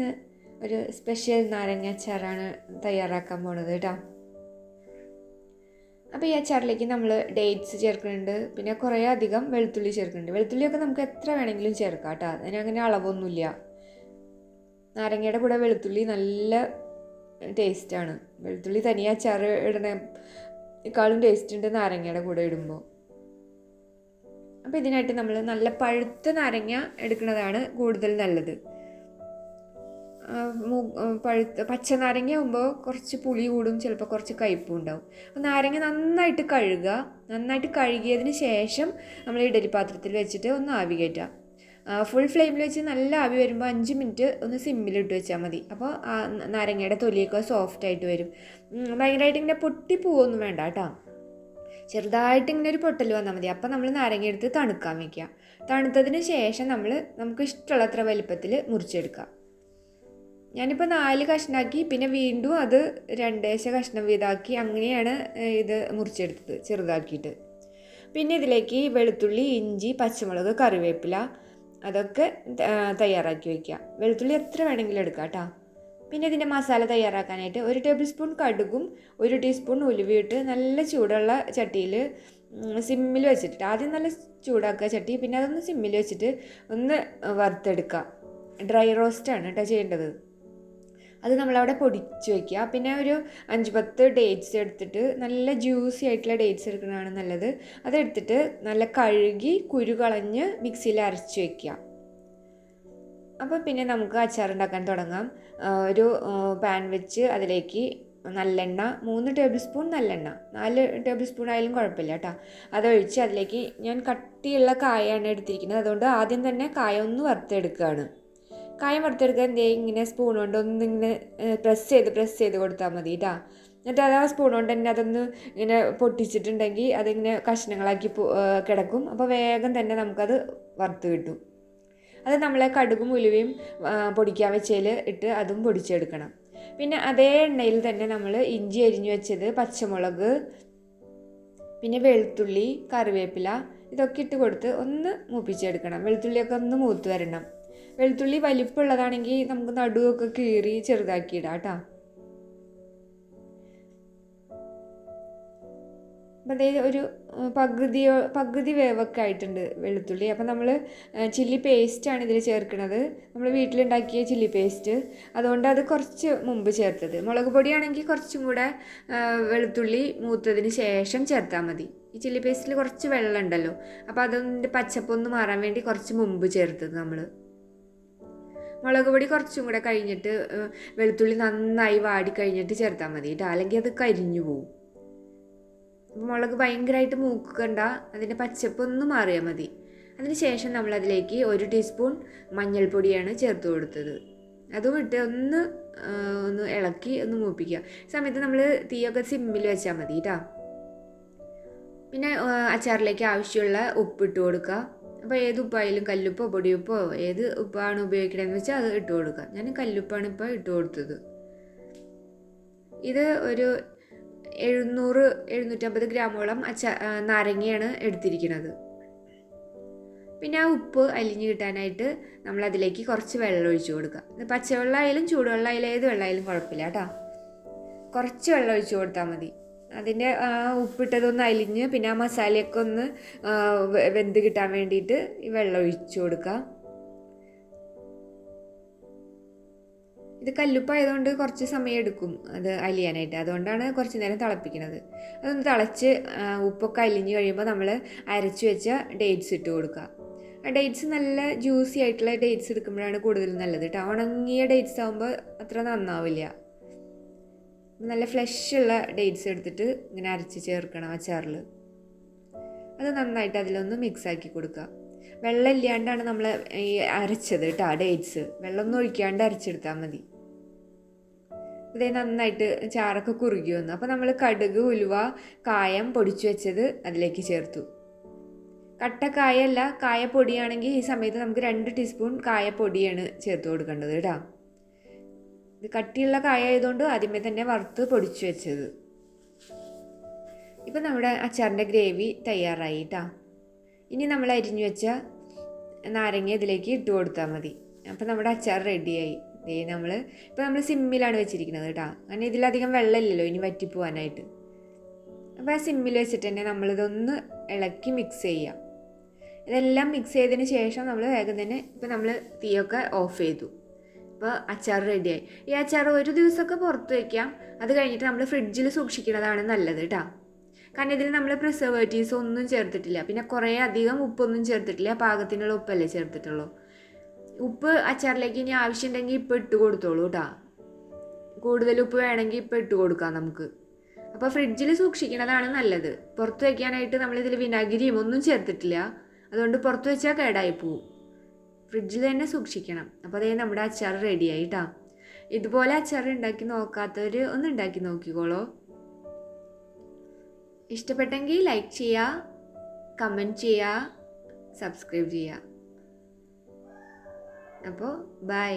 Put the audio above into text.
ഇന്ന് ഒരു സ്പെഷ്യൽ നാരങ്ങ അച്ചാറാണ് തയ്യാറാക്കാൻ പോണത് കേട്ടോ അപ്പോൾ ഈ അച്ചാറിലേക്ക് നമ്മൾ ഡേറ്റ്സ് ചേർക്കുന്നുണ്ട്. പിന്നെ കുറേ അധികം വെളുത്തുള്ളി ചേർക്കുന്നുണ്ട്. വെളുത്തുള്ളിയൊക്കെ നമുക്ക് എത്ര വേണമെങ്കിലും ചേർക്കാം കേട്ടോ അതിന് അങ്ങനെ അളവൊന്നുമില്ല. നാരങ്ങയുടെ കൂടെ വെളുത്തുള്ളി നല്ല ടേസ്റ്റാണ് വെളുത്തുള്ളി തനിയെ അച്ചാർ ഇടണേക്കാളും ടേസ്റ്റ് ഉണ്ട് നാരങ്ങയുടെ കൂടെ ഇടുമ്പോൾ അപ്പോൾ ഇതിനായിട്ട് നമ്മൾ നല്ല പഴുത്ത നാരങ്ങ എടുക്കുന്നതാണ് കൂടുതൽ നല്ലത്. പഴുത്ത പച്ച നാരങ്ങ ആകുമ്പോൾ കുറച്ച് പുളി കൂടും ചിലപ്പോൾ കുറച്ച് കയ്പ്പും ഉണ്ടാവും. അപ്പോൾ നാരങ്ങ നന്നായിട്ട് കഴുകുക നന്നായിട്ട് കഴുകിയതിന് ശേഷം നമ്മൾ ഇഡലി പാത്രത്തിൽ വെച്ചിട്ട് ഒന്ന് ആവി കയറ്റുക ഫുൾ ഫ്ലെയിമിൽ വെച്ച് നല്ല ആവി വരുമ്പോൾ അഞ്ച് മിനിറ്റ് ഒന്ന് സിമ്മിലിട്ട് വെച്ചാൽ മതി. അപ്പോൾ നാരങ്ങയുടെ തൊലിയൊക്കെ സോഫ്റ്റ് ആയിട്ട് വരും. ഭയങ്കരമായിട്ട് ഇങ്ങനെ പൊട്ടി പോവൊന്നും വേണ്ട കേട്ടോ ചെറുതായിട്ട് ഇങ്ങനെ ഒരു പൊട്ടൽ വന്നാൽ മതി. അപ്പോൾ നമ്മൾ നാരങ്ങ എടുത്ത് തണുക്കാൻ വയ്ക്കുക തണുത്തതിന് ശേഷം നമ്മൾ നമുക്ക് ഇഷ്ടമുള്ളത്ര വലിപ്പത്തിൽ മുറിച്ചെടുക്കുക. ഞാനിപ്പോൾ നാല് കഷ്ണാക്കി പിന്നെ വീണ്ടും അത് രണ്ടേശ കഷ്ണം വീതാക്കി അങ്ങനെയാണ് ഇത് മുറിച്ചെടുത്തത് ചെറുതാക്കിയിട്ട്. പിന്നെ ഇതിലേക്ക് വെളുത്തുള്ളി ഇഞ്ചി പച്ചമുളക് കറിവേപ്പില അതൊക്കെ തയ്യാറാക്കി വയ്ക്കുക വെളുത്തുള്ളി എത്ര വേണമെങ്കിലും എടുക്കാം കേട്ടോ. പിന്നെ ഇതിന്റെ മസാല തയ്യാറാക്കാനായിട്ട് ഒരു ടേബിൾ സ്പൂൺ കടുകും ഒരു ടീസ്പൂൺ ഉലുവയിട്ട് നല്ല ചൂടുള്ള ചട്ടിയിൽ സിമ്മിൽ വെച്ചിട്ട് ആദ്യം നല്ല ചൂടാക്കുക ചട്ടി പിന്നെ അതൊന്ന് സിമ്മിൽ വെച്ചിട്ട് ഒന്ന് വറുത്തെടുക്കുക. ഡ്രൈ റോസ്റ്റാണ് കേട്ടോ ചെയ്യേണ്ടത്. അത് നമ്മളവിടെ പൊടിച്ച് വയ്ക്കുക പിന്നെ ഒരു അഞ്ച് പത്ത് ഡേറ്റ്സ് എടുത്തിട്ട് നല്ല ജ്യൂസി ആയിട്ടുള്ള ഡേറ്റ്സ് എടുക്കുന്നതാണ് നല്ലത്. അതെടുത്തിട്ട് നല്ല കഴുകി കുരു കളഞ്ഞ് മിക്സിയിൽ അരച്ച് വയ്ക്കുക അപ്പോൾ പിന്നെ നമുക്ക് അച്ചാർ ഉണ്ടാക്കാൻ തുടങ്ങാം ഒരു പാൻ വെച്ച് അതിലേക്ക് നല്ലെണ്ണ മൂന്ന് ടേബിൾ സ്പൂൺ നല്ലെണ്ണ. നാല് ടേബിൾ സ്പൂൺ ആയാലും കുഴപ്പമില്ല കേട്ടോ അതൊഴിച്ച് അതിലേക്ക് ഞാൻ കട്ടിയുള്ള കായാണ് എടുത്തിരിക്കുന്നത്. അതുകൊണ്ട് ആദ്യം തന്നെ കായ ഒന്ന് വറുത്തെടുക്കുകയാണ്. കായം വറുത്തെടുക്കാൻ എന്തേ ഇങ്ങനെ സ്പൂൺ കൊണ്ട് ഒന്ന് ഇങ്ങനെ പ്രസ് ചെയ്ത് പ്രസ് ചെയ്ത് കൊടുത്താൽ മതി കേട്ടോ എന്നിട്ട് അത് ആ സ്പൂൺ കൊണ്ട് തന്നെ അതൊന്ന് ഇങ്ങനെ പൊട്ടിച്ചിട്ടുണ്ടെങ്കിൽ അതിങ്ങനെ കഷ്ണങ്ങളാക്കി കിടക്കും. അപ്പോൾ വേഗം തന്നെ നമുക്കത് വറുത്ത് കിട്ടും. അത് നമ്മളെ കടുകും ഉലുവയും പൊടിക്കാൻ വെച്ചതിൽ ഇട്ട് അതും പൊടിച്ചെടുക്കണം. പിന്നെ അതേ എണ്ണയിൽ തന്നെ നമ്മൾ ഇഞ്ചി അരിഞ്ഞു വെച്ചത് പച്ചമുളക് പിന്നെ വെളുത്തുള്ളി കറിവേപ്പില ഇതൊക്കെ ഇട്ട് കൊടുത്ത് ഒന്ന് മൂപ്പിച്ചെടുക്കണം. വെളുത്തുള്ളിയൊക്കെ ഒന്ന് മൂത്ത് വരണം. വെളുത്തുള്ളി വലിപ്പമുള്ളതാണെങ്കിൽ നമുക്ക് നടുവൊക്കെ കീറി ചെറുതാക്കി ഇടാം കേട്ടോ. അപ്പം അതേ ഒരു പകുതിയോ പകുതി വേവൊക്കെ ആയിട്ടുണ്ട് വെളുത്തുള്ളി. അപ്പം നമ്മൾ ചില്ലി പേസ്റ്റാണ് ഇതിൽ ചേർക്കുന്നത്. നമ്മൾ വീട്ടിലുണ്ടാക്കിയ ചില്ലി പേസ്റ്റ് അതുകൊണ്ട് അത് കുറച്ച് മുമ്പ് ചേർത്തത്. മുളക് പൊടിയാണെങ്കിൽ കുറച്ചും കൂടെ വെളുത്തുള്ളി മൂത്തതിന് ശേഷം ചേർത്താൽ മതി. ഈ ചില്ലി പേസ്റ്റിൽ കുറച്ച് വെള്ളം ഉണ്ടല്ലോ. അപ്പോൾ അതിന്റെ പച്ചപ്പൊന്ന് മാറാൻ വേണ്ടി കുറച്ച് മുമ്പ് ചേർത്തത് നമ്മൾ. മുളക് പൊടി കുറച്ചും കൂടെ കഴിഞ്ഞിട്ട് വെളുത്തുള്ളി നന്നായി വാടി കഴിഞ്ഞിട്ട് ചേർത്താൽ മതി കേട്ടോ. അല്ലെങ്കിൽ അത് കരിഞ്ഞു പോവും. മുളക് ഭയങ്കരമായിട്ട് മൂക്കണ്ട അതിന്റെ പച്ചപ്പൊന്ന് മാറിയാൽ മതി. അതിന് ശേഷം നമ്മൾ അതിലേക്ക് ഒരു ടീസ്പൂൺ മഞ്ഞൾപ്പൊടിയാണ് ചേർത്ത് കൊടുത്തത്. അതും ഇട്ട് ഒന്ന് ഒന്ന് ഇളക്കി ഒന്ന് മൂപ്പിക്കുക. സമയത്ത് നമ്മൾ തീയൊക്കെ സിമ്മിൽ വെച്ചാൽ മതി കേട്ടോ. പിന്നെ അച്ചാറിലേക്ക് ആവശ്യമുള്ള ഉപ്പിട്ട് കൊടുക്കുക. അപ്പോൾ ഏത് ഉപ്പായാലും കല്ലുപ്പോ പൊടിയുപ്പോ ഏത് ഉപ്പാണ് ഉപയോഗിക്കണമെന്ന് വെച്ചാൽ അത് ഇട്ട് കൊടുക്കുക ഞാൻ കല്ലുപ്പാണ് ഇപ്പോൾ ഇട്ട് കൊടുത്തത്. ഇത് ഒരു എഴുന്നൂറ് എഴുന്നൂറ്റമ്പത് ഗ്രാമോളം അച്ച നാരങ്ങയാണ് എടുത്തിരിക്കുന്നത് പിന്നെ ആ ഉപ്പ് അലിഞ്ഞ് കിട്ടാനായിട്ട് നമ്മൾ അതിലേക്ക് കുറച്ച് വെള്ളം ഒഴിച്ചു കൊടുക്കുക ഇത് പച്ചവെള്ളമായാലും ചൂടുവെള്ളമായാലും ഏത് വെള്ളമായാലും കുഴപ്പമില്ല കേട്ടോ. കുറച്ച് വെള്ളം ഒഴിച്ചു കൊടുത്താൽ മതി. അതിന്റെ ആ ഉപ്പിട്ടതൊന്ന് അലിഞ്ഞ് പിന്നെ ആ മസാലയൊക്കെ ഒന്ന് വെന്ത് കിട്ടാൻ വേണ്ടിയിട്ട് ഈ വെള്ളം ഒഴിച്ചു കൊടുക്കുക. ഇത് കല്ലുപ്പായതുകൊണ്ട് കുറച്ച് സമയം എടുക്കും അത് അലിയാനായിട്ട്. അതുകൊണ്ടാണ് കുറച്ച് നേരം തിളപ്പിക്കുന്നത് അതൊന്ന് തിളച്ച് ഉപ്പൊക്കെ അലിഞ്ഞ് കഴിയുമ്പോൾ നമ്മൾ അരച്ചു വെച്ച ഡേറ്റ്സ് ഇട്ട് കൊടുക്കുക. ആ ഡേറ്റ്സ് നല്ല ജ്യൂസി ആയിട്ടുള്ള ഡേറ്റ്സ് എടുക്കുമ്പോഴാണ് കൂടുതൽ നല്ലത് കേട്ടോ. ഉണങ്ങിയ ഡേറ്റ്സ് ആകുമ്പോൾ അത്ര നന്നാവില്ല. നല്ല ഫ്ലഷ് ഉള്ള ഡേറ്റ്സ് എടുത്തിട്ട് ഇങ്ങനെ അരച്ച് ചേർക്കണം അച്ചാറിൽ അത് നന്നായിട്ട് അതിലൊന്ന് മിക്സ് ആക്കി കൊടുക്കുക. വെള്ളം ഇല്ലാണ്ടാണ് നമ്മൾ ഈ അരച്ചത് കേട്ടോ ഡേറ്റ്സ്. വെള്ളമൊന്നും ഒഴിക്കാണ്ട് അരച്ചെടുത്താൽ മതി. ഇതേ നന്നായിട്ട് ചാറൊക്കെ കുറുകി വന്നു. അപ്പോൾ നമ്മൾ കടുക് ഉലുവ കായം പൊടിച്ചു വെച്ചത് അതിലേക്ക് ചേർത്തു. കട്ട കായല്ല കായപ്പൊടിയാണെങ്കിൽ ഈ സമയത്ത് നമുക്ക് രണ്ട് ടീസ്പൂൺ കായപ്പൊടിയാണ് ചേർത്ത് കൊടുക്കേണ്ടത് കേട്ടോ. കട്ടിയുള്ള കായ ആയതുകൊണ്ട് ആദ്യമേ തന്നെ വറുത്ത് പൊടിച്ചു വെച്ചത്. ഇപ്പം നമ്മുടെ അച്ചാറിന്റെ ഗ്രേവി തയ്യാറായി കേട്ടോ ഇനി നമ്മൾ അരിഞ്ഞു വെച്ച നാരങ്ങ ഇതിലേക്ക് ഇട്ട് കൊടുത്താൽ മതി. അപ്പം നമ്മുടെ അച്ചാർ റെഡിയായി. ദേ നമ്മൾ ഇപ്പം നമ്മൾ സിമ്മിലാണ് വെച്ചിരിക്കുന്നത് കേട്ടോ. അങ്ങനെ ഇതിലധികം വെള്ളമില്ലല്ലോ ഇനി വറ്റിപ്പോവാനായിട്ട്. അപ്പോൾ ആ സിമ്മിൽ വെച്ചിട്ട് തന്നെ നമ്മളിതൊന്ന് ഇളക്കി മിക്സ് ചെയ്യാം. ഇതെല്ലാം മിക്സ് ചെയ്തതിന് ശേഷം നമ്മൾ വേഗം തന്നെ ഇപ്പം നമ്മൾ തീയൊക്കെ ഓഫ് ചെയ്തു. അപ്പോൾ അച്ചാർ റെഡിയായി. ഈ അച്ചാർ ഒരു ദിവസമൊക്കെ പുറത്ത് വയ്ക്കാം അത് കഴിഞ്ഞിട്ട് നമ്മൾ ഫ്രിഡ്ജിൽ സൂക്ഷിക്കുന്നതാണ് നല്ലത് കേട്ടോ കാരണം ഇതിൽ നമ്മൾ പ്രിസർവേറ്റീവ്സ് ഒന്നും ചേർത്തിട്ടില്ല. പിന്നെ കുറേ അധികം ഉപ്പൊന്നും ചേർത്തിട്ടില്ല. പാകത്തിനുള്ള ഉപ്പല്ലേ ചേർത്തിട്ടുള്ളൂ. ഉപ്പ് അച്ചാറിലേക്ക് ഇനി ആവശ്യമുണ്ടെങ്കിൽ ഇപ്പം ഇട്ട് കൊടുത്തോളൂ കേട്ടോ കൂടുതൽ ഉപ്പ് വേണമെങ്കിൽ ഇപ്പം ഇട്ട് കൊടുക്കാം നമുക്ക്. അപ്പോൾ ഫ്രിഡ്ജിൽ സൂക്ഷിക്കുന്നതാണ് നല്ലത്. പുറത്ത് വയ്ക്കാനായിട്ട് നമ്മളിതിൽ വിനാഗിരിയും ഒന്നും ചേർത്തിട്ടില്ല. അതുകൊണ്ട് പുറത്ത് വെച്ചാൽ കേടായി പോവും. ഫ്രിഡ്ജിൽ തന്നെ സൂക്ഷിക്കണം. അപ്പോൾ അതേ നമ്മുടെ അച്ചാർ റെഡിയായി കേട്ടോ ഇതുപോലെ അച്ചാർ ഉണ്ടാക്കി നോക്കാത്തവർ ഒന്ന് ഉണ്ടാക്കി നോക്കിക്കോളൂ. ഇഷ്ടപ്പെട്ടെങ്കിൽ ലൈക്ക് ചെയ്യുക കമന്റ് ചെയ്യുക സബ്സ്ക്രൈബ് ചെയ്യുക അപ്പോൾ ബൈ